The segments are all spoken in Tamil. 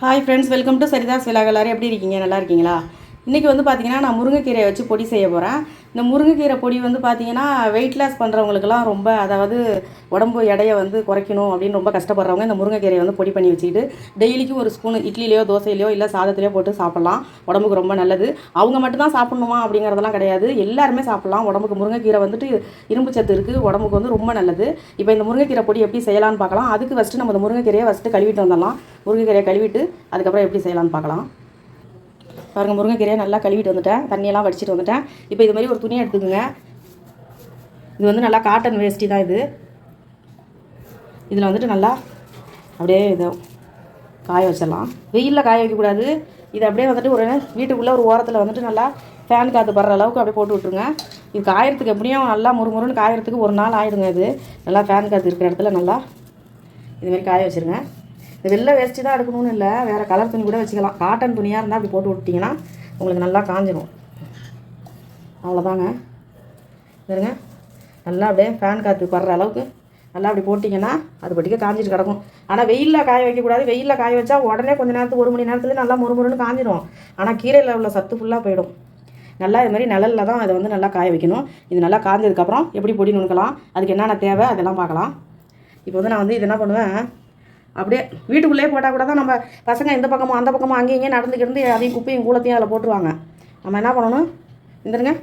Hi friends welcome to Saritha's vlog எல்லாரும் எப்படி இருக்கீங்க? நல்லா இருக்கீங்களா? இன்றைக்கி வந்து பார்த்தீங்கன்னா நான் முருங்கைக்கீரையை வச்சு பொடி செய்ய போகிறேன் இந்த முருங்கைக்கீரை பொடி வந்து பார்த்திங்கன்னா வெயிட் லாஸ் பண்ணுறவங்களுக்குலாம் ரொம்ப அதாவது உடம்பு எடையை வந்து குறைக்கணும் அப்படின்னு ரொம்ப கஷ்டப்படுறவங்க இந்த முருங்கைக்கீரையை வந்து பொடி பண்ணி வச்சுக்கிட்டு டெய்லிக்கும் ஒரு ஸ்பூன் இட்லிலேயோ தோசையிலையோ இல்லை சாதத்திலையோ போட்டு சாப்பிட்லாம். உடம்புக்கு ரொம்ப நல்லது. அவங்க மட்டும்தான் சாப்பிட்ணுமா அப்படிங்கிறதெல்லாம் கிடையாது. எல்லாருமே சாப்பிட்லாம். உடம்புக்கு முருங்கைக்கீரை வந்துட்டு இரும்பு சத்து இருக்குது உடம்புக்கு வந்து ரொம்ப நல்லது. இப்போ இந்த முருங்கைக்கீரை பொடி எப்படி செய்யலாம்னு பார்க்கலாம் அதுக்கு ஃபஸ்ட்டு நம்ம இந்த முருங்கைக்கீரையை ஃபஸ்ட்டு கழுவிட்டு வந்துடலாம். முருங்கைக்கீரையை கழுவிட்டு அதுக்கப்புறம் எப்படி செய்யலாம்னு பார்க்கலாம் பாருங்கள் முருங்கைக்கீரையை நல்லா கழுவிட்டு வந்துட்டேன். தண்ணியெல்லாம் வடிச்சிட்டு வந்துட்டேன். இப்போ இது மாதிரி ஒரு துணியை எடுத்துக்கோங்க. இது வந்து நல்லா காட்டன் வேஸ்ட்டி தான் இது. இதில் வந்துட்டு நல்லா அப்படியே இதை காய வச்சிடலாம். வெயிலில் காய வைக்கக்கூடாது இது அப்படியே வந்துட்டு ஒரு வீட்டுக்குள்ளே ஒரு ஓரத்தில் வந்துட்டு நல்லா ஃபேன் காற்று படுற அளவுக்கு அப்படியே போட்டு விட்ருங்க இது காயறதுக்கு எப்படியும் நல்லா முறுமுறுன்னு காயறதுக்கு ஒரு நாள் ஆகிடுங்க இது. நல்லா ஃபேன் காற்று இருக்கிற இடத்துல நல்லா இதுமாரி காய வச்சுருங்க. இந்த வெள்ளை வேஸ்ட்டு தான் எடுக்கணும்னு இல்லை. வேறு கலர் துணி கூட வச்சுக்கலாம். காட்டன் துணியாக இருந்தால் அப்படி போட்டு விட்டிங்கன்னா உங்களுக்கு நல்லா காஞ்சிடும் அவ்வளோதாங்க பாருங்க. நல்லா அப்படியே ஃபேன் காற்று படுற அளவுக்கு நல்லா அப்படி போட்டிங்கன்னா அது படிக்க காஞ்சிட்டு கிடக்கும். ஆனால் வெயிலில் காய வைக்கக்கூடாது வெயிலில் காய வச்சா உடனே கொஞ்ச நேரத்துக்கு ஒரு மணி நேரத்துலேயே நல்லா முறுமுறுன்னு காஞ்சிரும். ஆனால் கீரையில் உள்ள சத்து ஃபுல்லாக போயிடும். நல்லா இது மாதிரி நிழலில் தான் அதை வந்து நல்லா காய வைக்கணும். இது நல்லா காய்ஞ்சதுக்கப்புறம் எப்படி பொடி நுணுக்கலாம் அதுக்கு என்னென்ன தேவை அதெல்லாம் பார்க்கலாம். இப்போ வந்து நான் வந்து இது என்ன பண்ணுவேன்? அப்படியே வீட்டுக்குள்ளேயே போட்டால் கூட தான் நம்ம பசங்க இந்த பக்கமும் அந்த பக்கமும் அங்கேயும் இங்கேயும் கிடந்து அதையும் குப்பையும் கூலத்தையும் அதில் போட்டுருவாங்க. நம்ம என்ன பண்ணணும்? இந்தருங்க.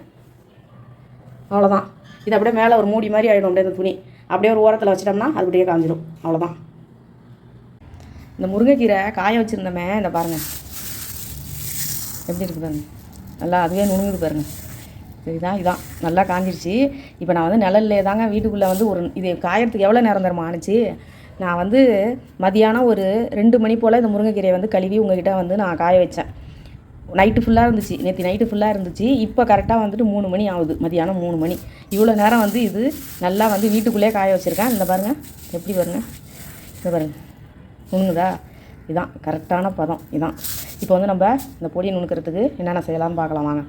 அவ்வளோதான் இது அப்படியே மேலே ஒரு மூடி மாதிரி ஆகிடும் அப்படியே இந்த துணி. அப்படியே ஒரு ஓரத்தில் வச்சிட்டோம்னா அது அப்படியே காஞ்சிடும் அவ்வளோதான் இந்த முருங்கைக்கீரை காய வச்சுருந்தோமே இந்த பாருங்கள் எப்படி இருக்குது பாருங்க. நல்லா அதுவே நுணுங்குது பாருங்க. சரிதான் இதான். நல்லா காஞ்சிருச்சு. இப்போ நான் வந்து நிழல்லே தாங்க வீட்டுக்குள்ளே வந்து ஒரு இது காயறதுக்கு எவ்வளோ நேரம் தருமா ஆணுச்சு? நான் வந்து மதியானம் ஒரு ரெண்டு மணி போல் இந்த முருங்கைக்கீரையை வந்து கழுவி உங்ககிட்ட வந்து நான் காய வச்சேன். நைட்டு ஃபுல்லாக இருந்துச்சு. நேற்று நைட்டு ஃபுல்லாக இருந்துச்சு. இப்போ கரெக்டாக வந்துட்டு மூணு மணி ஆகுது. மதியானம் மூணு மணி. இவ்வளோ நேரம் வந்து இது நல்லா வந்து வீட்டுக்குள்ளேயே காய வச்சுருக்கேன். இந்த பாருங்கள் எப்படி பாருங்கள் இந்த பாருங்கள் நுணுங்குதா இதுதான் கரெக்டான பதம். இதான். இப்போ வந்து நம்ம இந்த பொடியை நுணுக்கிறதுக்கு என்னென்ன செய்யலாம்னு பார்க்கலாம் வாங்க.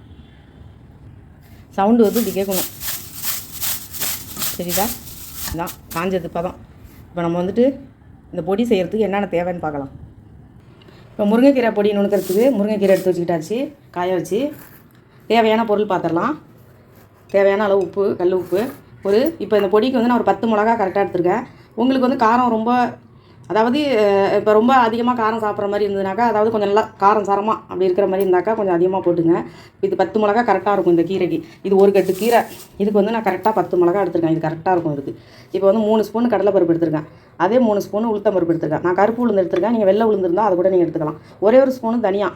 சவுண்டு வந்து இப்படி கேட்கணும். சரிதா இதான். காஞ்சது பதம். இப்போ நம்ம வந்துட்டு இந்த பொடி செய்கிறதுக்கு என்னென்ன தேவைன்னு பார்க்கலாம். இப்போ முருங்கைக்கீரை பொடி நுணுக்கிறதுக்கு முருங்கைக்கீரை எடுத்து வச்சுக்கிட்டாச்சு காய வச்சு. தேவையான பொருள் பார்த்துடலாம். தேவையான அளவு உப்பு கல் உப்பு. ஒரு இப்போ இந்த பொடிக்கு வந்து நான் ஒரு பத்து மிளகா கரெக்டாக எடுத்துருக்கேன். உங்களுக்கு வந்து காரம் ரொம்ப அதாவது இப்போ ரொம்ப அதிகமாக காரம் சாப்பிட்ற மாதிரி இருந்ததுனாக்கா அதாவது கொஞ்சம் நல்லா காரம் சாரமாக அப்படி இருக்கிற மாதிரி இருந்தாக்கா கொஞ்சம் அதிகமாக போட்டுங்க. இது பத்து மிளகா கரெக்டாக இருக்கும் இந்த கீரைக்கு. இது ஒரு கட்டு கீரை. இதுக்கு வந்து நான் கரெக்டாக பத்து மிளகா எடுத்திருக்கேன். இது கரெக்டாக இருக்கும் இதுக்கு. இப்போ வந்து மூணு ஸ்பூன் கடலைப்பருப்பு எடுத்திருக்கேன். அதே மூணு ஸ்பூன் உளுத்தம் பருப்பு எடுத்திருக்கேன். நான் கருப்பு உளுந்து எடுத்திருக்கேன். நீங்கள் வெள்ளை உளுந்து இருந்தால் அதை கூட நீங்கள் எடுத்துக்கலாம். ஒரே ஒரு ஸ்பூனு தனியா.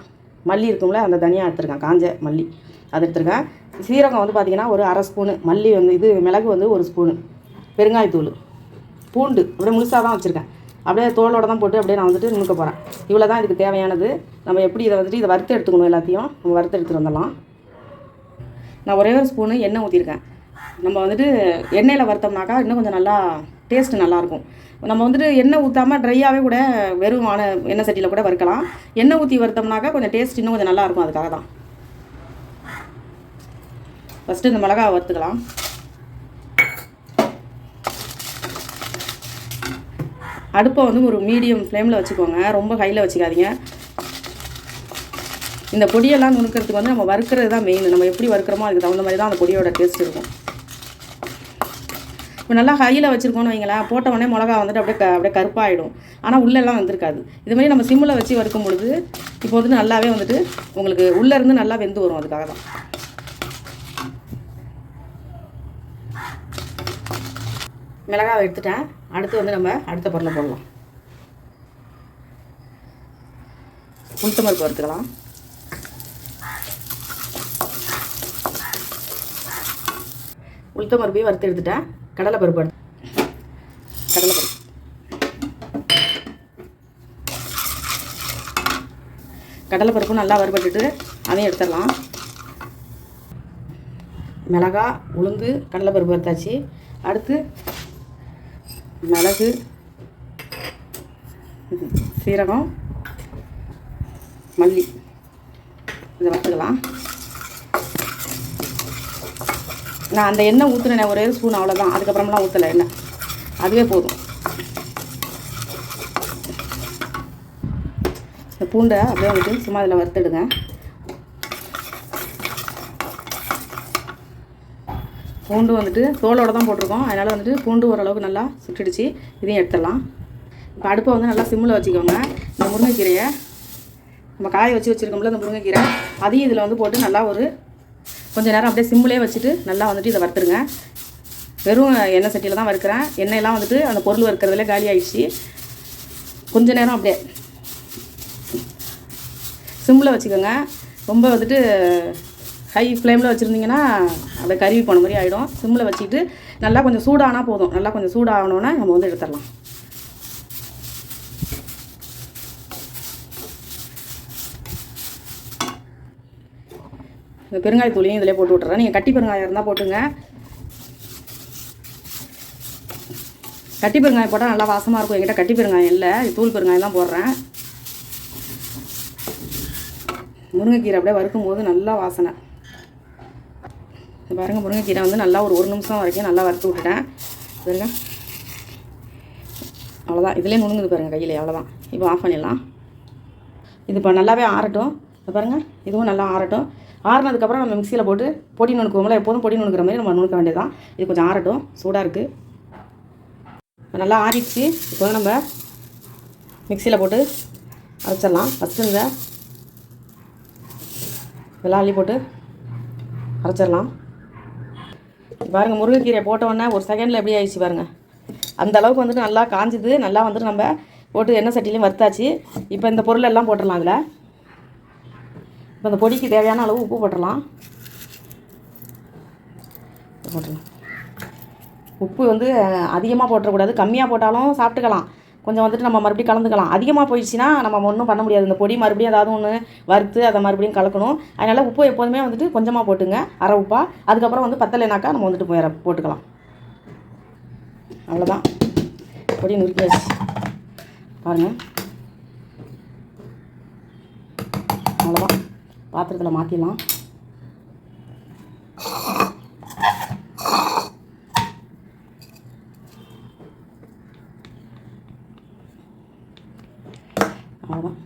மல்லி இருக்கும்ல அந்த தனியா எடுத்திருக்கேன். காஞ்ச மல்லி. அது எடுத்திருக்கேன். சீரகம் வந்து பார்த்தீங்கன்னா ஒரு அரை ஸ்பூனு மல்லி வந்து இது மிளகு வந்து ஒரு ஸ்பூனு பெருங்காயத்தூள். பூண்டு. அப்படியே முழுசாக தான் வச்சுருக்கேன். அப்படியே தோலோட தான் போட்டு அப்படியே நான் வந்துட்டு நுணுக்க போகிறேன் இவ்வளோ தான் இதுக்கு தேவையானது. நம்ம எப்படி இதை வந்துட்டு இதை வறுத்து எடுத்துக்கணும் எல்லாத்தையும்? நம்ம வறுத்து எடுத்துகிட்டு வந்துடலாம். நான் ஒரே ஒரு ஸ்பூனு எண்ணெய் ஊற்றிருக்கேன் நம்ம வந்துட்டு எண்ணெயில் வறுத்தோம்னாக்கா இன்னும் கொஞ்சம் நல்லா டேஸ்ட்டு நல்லாயிருக்கும். நம்ம வந்துட்டு எண்ணெய் ஊற்றாமல் ட்ரையாகவே கூட வெறும் எண்ணெய் சட்டியில் கூட வறுக்கலாம். எண்ணெய் ஊற்றி வறுத்தோம்னாக்கா கொஞ்சம் டேஸ்ட் இன்னும் கொஞ்சம் நல்லாயிருக்கும் அதுக்காக தான் ஃபஸ்ட்டு இந்த மிளகாய் வறுத்துக்கலாம். அடுப்பை வந்து ஒரு மீடியம் ஃப்ளேமில் வச்சுக்கோங்க. ரொம்ப ஹையில் வச்சுக்காதீங்க. இந்த பொடியெல்லாம் நுணுக்கிறதுக்கு வந்து நம்ம வறுக்கிறது தான் மெயின் நம்ம எப்படி வறுக்கிறோமோ அதுக்கு தகுந்த மாதிரி தான் அந்த பொடியோட டேஸ்ட் இருக்கும். இப்போ நல்லா ஹையில் வச்சுருக்கோன்னு வைங்களேன் போட்ட உடனே மிளகா வந்துட்டு அப்படியே க அப்படியே கருப்பாகிடும் ஆனால் உள்ளெல்லாம் வந்திருக்காது. இது மாதிரி நம்ம சிம்மில் வச்சு வறுக்கும் பொழுது இப்போ வந்து நல்லாவே வந்துட்டு உங்களுக்கு உள்ளேருந்து நல்லா வெந்து வரும் அதுக்காக தான். மிளகாவை எடுத்துட்டேன். அடுத்து வந்து நம்ம அடுத்த பொருளை போடலாம். உளுத்தம்பருப்பு வறுத்துக்கலாம். உளுத்தம்பருப்பையும் வறுத்து எடுத்துட்டேன். கடலைப்பருப்பு எடுத்து கடலைப்பருப்பு. நல்லா வறுபட்டுட்டு அதையும் எடுத்துடலாம். மிளகா உளுந்து கடலைப்பருப்பு எடுத்தாச்சு அடுத்து மிளகு சீரகம் மல்லி. இதை வறுத்துக்கலாம் நான் அந்த எண்ணெய் ஊற்றுனேன் ஒரே ஸ்பூன் அவ்வளோதான் அதுக்கப்புறமெல்லாம் ஊற்றலை எண்ணெய். அதுவே போதும். இந்த பூண்டை அப்படியே வந்துட்டு சும்மா அதில் வறுத்துடுங்க. பூண்டு வந்துட்டு தோலோட தான் போட்டிருக்கோம். அதனால் வந்துட்டு பூண்டு ஓரளவுக்கு நல்லா சுட்டுடுச்சு இதையும் எடுத்துடலாம். இப்போ அடுப்பை வந்து நல்லா சிம்மில் வச்சுக்கோங்க. இந்த முருங்கைக்கீரையை நம்ம காய வச்சு வச்சுருக்கோம்ல இந்த முருங்கைக்கீரை அதையும் இதில் வந்து போட்டு நல்லா ஒரு கொஞ்சம் நேரம் அப்படியே சிம்மிலே வச்சுட்டு நல்லா வந்துட்டு இதை வறுத்துருங்க. வெறும் எண்ணெய் சட்டியில் தான் வறுக்கிறேன். எண்ணெயெல்லாம் வந்துட்டு அந்த பொருள் வறுக்கிறதுல காலி ஆகிடுச்சு கொஞ்சம் நேரம் அப்படியே சிம்மில் வச்சுக்கோங்க. ரொம்ப வந்துட்டு ஹை ஃப்ளேமில் வச்சுருந்தீங்கன்னா அது கருவி போன மாதிரி ஆகிடும் சிம்மில் வச்சுட்டு நல்லா கொஞ்சம் சூடானா போதும். நல்லா கொஞ்சம் சூடாகணுன்னா நம்ம வந்து எடுத்துடலாம். இந்த பெருங்காயத்தூளையும் இதிலே போட்டு விட்டுறேன். நீங்கள் கட்டி பெருங்காயம் இருந்தால் போட்டுங்க. கட்டி பெருங்காயம் போட்டால் நல்லா வாசமாக இருக்கும். என்கிட்ட கட்டி பெருங்காயம் இல்லை. தூள் பெருங்காயம் தான் போடுறேன். முருங்கைக்கீரை அப்படியே வறுக்கும் போது நல்லா வாசனை. இது பாருங்கள் முருங்கைக்கீரை வந்து நல்லா ஒரு ஒரு நிமிஷம் வரைக்கும் நல்லா வறுத்து விட்டுட்டேன். பாருங்க. அவ்வளோதான் இதுலேயே நுணுங்குது பாருங்கள் கையில் அவ்வளோதான் இப்போ ஆஃப் பண்ணிடலாம். இது இப்போ நல்லாவே ஆறட்டும். இது பாருங்கள் இதுவும் நல்லா ஆறட்டும். ஆறுனதுக்கப்புறம் நம்ம மிக்சியில் போட்டு பொடி நுணுக்குவோம்ல எப்போதும் பொடி நுணுக்கிற மாதிரி நம்ம நுணுக்க வேண்டியதான் இது கொஞ்சம் ஆறட்டும். சூடாக இருக்குது இப்போ நல்லா ஆறிடுச்சு. இப்போ நம்ம மிக்சியில் போட்டு அரைச்சிடலாம். ஃபஸ்ட்டு இந்த வெள்ளாள்ளி அள்ளி போட்டு அரைச்சிடலாம். பாருங்கள் முருங்கைக்கீரை போட்டோன்னே ஒரு செகண்டில் எப்படி ஆயிடுச்சு பாருங்கள் அந்த அளவுக்கு வந்துட்டு நல்லா காஞ்சுது நல்லா வந்துட்டு நம்ம போட்டு எண்ணெய் சட்டிலையும் வறுத்தாச்சு. இப்போ இந்த பொருள் எல்லாம் போட்டுடலாம் அதில் இப்போ இந்த பொடிக்கு தேவையான அளவு உப்பு போட்டுடலாம். போட்டுடலாம். உப்பு வந்து அதிகமாக போட்டுறக்கூடாது கம்மியாக போட்டாலும் சாப்பிட்டுக்கலாம். கொஞ்சம் வந்துட்டு நம்ம மறுபடியும் கலந்துக்கலாம். அதிகமாக போயிடுச்சுன்னா நம்ம ஒன்றும் பண்ண முடியாது. இந்த பொடி மறுபடியும் ஏதாவது ஒன்று வறுத்து அதை மறுபடியும் கலக்கணும். அதனால் உப்பு எப்போதுமே வந்துட்டு கொஞ்சமாக போட்டுங்க. அரை உப்பா. அதுக்கப்புறம் வந்து பத்தலைனாக்கா நம்ம வந்துட்டு வேறு போட்டுக்கலாம். அவ்வளோதான் பொடி நுறுக்கியாச்சு பாருங்கள் அவ்வளோதான் பாத்திரத்தில் மாற்றிடலாம் அவ்வளோதான்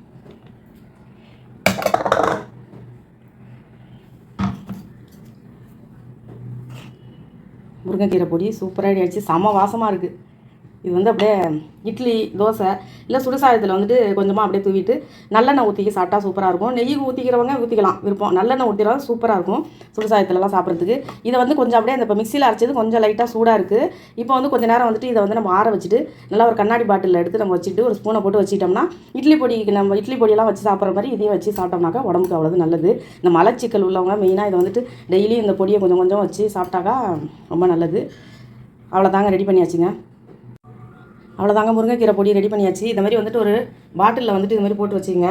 முருங்கைக்கீரை பொடி சூப்பராக ஆகிடுச்சு செம வாசமாக இருக்குது இது வந்து அப்படியே இட்லி தோசை இல்லை சுடுசாயத்தில் வந்துட்டு கொஞ்சமாக அப்படியே தூவிட்டு நல்லெண்ணெய் ஊற்றிக்கி சாப்பிட்டா சூப்பராக இருக்கும். நெய் ஊற்றிக்கிறவங்க ஊற்றிக்கலாம் விருப்பம். நல்லெண்ணெய் ஊற்றினா சூப்பராக இருக்கும் சுடுசாயத்துலலாம் சாப்பிட்றதுக்கு. இதை வந்து கொஞ்சம் அப்படியே அந்த இப்போ மிக்சியில் அரைச்சது கொஞ்சம் லைட்டாக சூடாக இருக்குது இப்போ வந்து கொஞ்சம் நேரம் வந்துட்டு இதை வந்து நம்ம ஆற வச்சுட்டு நல்லா ஒரு கண்ணாடி பாட்டிலில் எடுத்து நம்ம வச்சுட்டு ஒரு ஸ்பூனை போட்டு வச்சுட்டோம்னா இட்லி பொடிக்கு நம்ம இட்லி பொடியெல்லாம் வச்சு சாப்பிட்ற மாதிரி இதையும் வச்சு சாப்பிட்டோம்னாக்கா உடம்புக்கு அவ்வளோ நல்லது. இந்த மலச்சிக்கல் உள்ளவங்க மெயினாக இதை வந்துட்டு டெய்லியும் இந்த பொடியை கொஞ்சம் கொஞ்சம் வச்சு சாப்பிட்டாக்கா ரொம்ப நல்லது. அவ்வளோதாங்க ரெடி பண்ணியாச்சுங்க. அவ்வளோதாங்க முருங்கைக்கீரை பொடி ரெடி பண்ணியாச்சு. இந்த மாதிரி வந்துட்டு ஒரு பாட்டிலில் வந்துட்டு இது மாதிரி போட்டு வச்சுங்க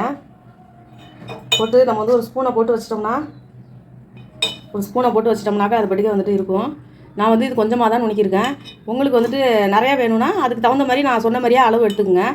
போட்டு நம்ம வந்து ஒரு ஸ்பூனை போட்டு வச்சிட்டோம்னா ஒரு ஸ்பூனை போட்டு வச்சிட்டோம்னாக்கா அது படிக்க வந்துட்டு இருக்கும். நான் வந்து இது கொஞ்சமாக தான் நுணுக்கியிருக்கேன். உங்களுக்கு வந்துட்டு நிறையா வேணும்னா அதுக்கு தகுந்த மாதிரி நான் சொன்ன மாதிரியே அளவு எடுத்துக்கோங்க.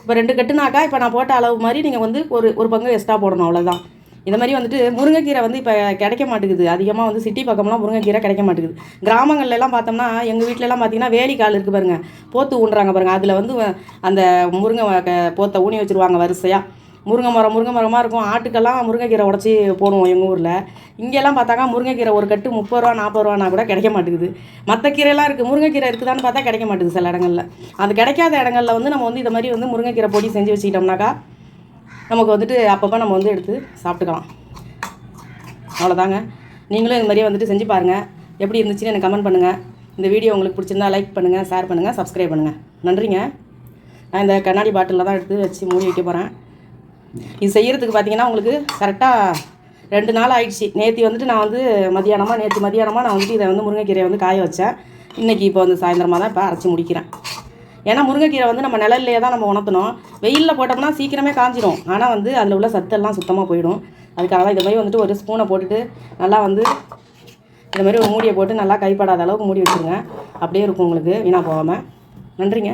இப்போ ரெண்டு கட்டுனாக்கா இப்போ நான் போட்ட அளவு மாதிரி நீங்கள் வந்து ஒரு ஒரு பங்கு எக்ஸ்ட்ரா போடணும் அவ்வளோதான் இந்த மாதிரி வந்துட்டு முருங்கைக்கீரை வந்து இப்போ கிடைக்க மாட்டேங்குது. அதிகமாக வந்து சிட்டி பக்கம்லாம் முருங்கைக்கீரை கிடைக்க மாட்டேங்குது. கிராமங்கள்லாம் பார்த்தோம்னா எங்கள் வீட்டிலலாம் பார்த்தீங்கன்னா வேலிக்கால் இருக்குது பாருங்கள் போத்து ஊன்றாங்க பாருங்கள் அதில் வந்து அந்த முருங்கை க- போத்தை ஊனி வச்சுருவாங்க வரிசையாக முருங்கை மரம் முருங்கை மரமாக இருக்கும். ஆட்டுக்கெல்லாம் முருங்கைக்கீரை உடச்சி போடுவோம் எங்கள் ஊரில். இங்கெல்லாம் பார்த்தாக்கா முருங்கைக்கீரை ஒரு கட்டு முப்பது ரூபா நாற்பது ரூபானா கூட கிடைக்க மாட்டேங்குது. மற்ற கீரைலாம் இருக்குது முருங்கைக்கீரை இருக்குதான்னு பார்த்தா கிடைக்க மாட்டேங்குது சில இடங்களில். அது கிடைக்காத இடங்கள்ல வந்து நம்ம வந்து இந்த மாதிரி வந்து முருங்கைக்கீரை பொடி செஞ்சு வச்சுக்கிட்டோம்னாக்கா நமக்கு வந்துட்டு அப்பப்போ நம்ம வந்து எடுத்து சாப்பிட்டுக்கலாம். அவ்வளோதாங்க. நீங்களும் இந்த மாதிரியே வந்துட்டு செஞ்சு பாருங்கள் எப்படி இருந்துச்சுன்னு எனக்கு கமெண்ட் பண்ணுங்கள் இந்த வீடியோ உங்களுக்கு பிடிச்சிருந்தா லைக் பண்ணுங்கள் ஷேர் பண்ணுங்கள் சப்ஸ்கிரைப் பண்ணுங்கள் நன்றிங்க. நான் இந்த கண்ணாடி பாட்டிலில் தான் எடுத்து வச்சு மூடி வைக்க போகிறேன் இது செய்கிறதுக்கு பார்த்தீங்கன்னா உங்களுக்கு கரெக்டாக ரெண்டு நாள் ஆயிடுச்சு. நேற்று வந்துட்டு நான் வந்து மதியானமாக நேற்று மதியானமாக நான் வந்துட்டு இதை வந்து முருங்கைக்கீரையை வந்து காய வச்சேன். இன்றைக்கி இப்போ வந்து சாயந்தரமாக தான் இப்போ அரைச்சி முடிக்கிறேன். ஏன்னா முருங்கைக்கீரை வந்து நம்ம நிழல்லையே தான் நம்ம உணர்த்தணும். வெயிலில் போட்டோம்னா சீக்கிரமே காஞ்சிரும். ஆனால் வந்து அதில் உள்ள சத்தெல்லாம் சுத்தமாக போயிடும். அதுக்காக தான் இந்த மாதிரி வந்துட்டு ஒரு ஸ்பூனை போட்டுட்டு நல்லா வந்து இந்த மாதிரி ஒரு மூடியை போட்டு நல்லா கைப்படாத அளவுக்கு மூடி வச்சுருங்க. அப்படியே இருக்கும் உங்களுக்கு வீணாக போகாமல் நன்றிங்க.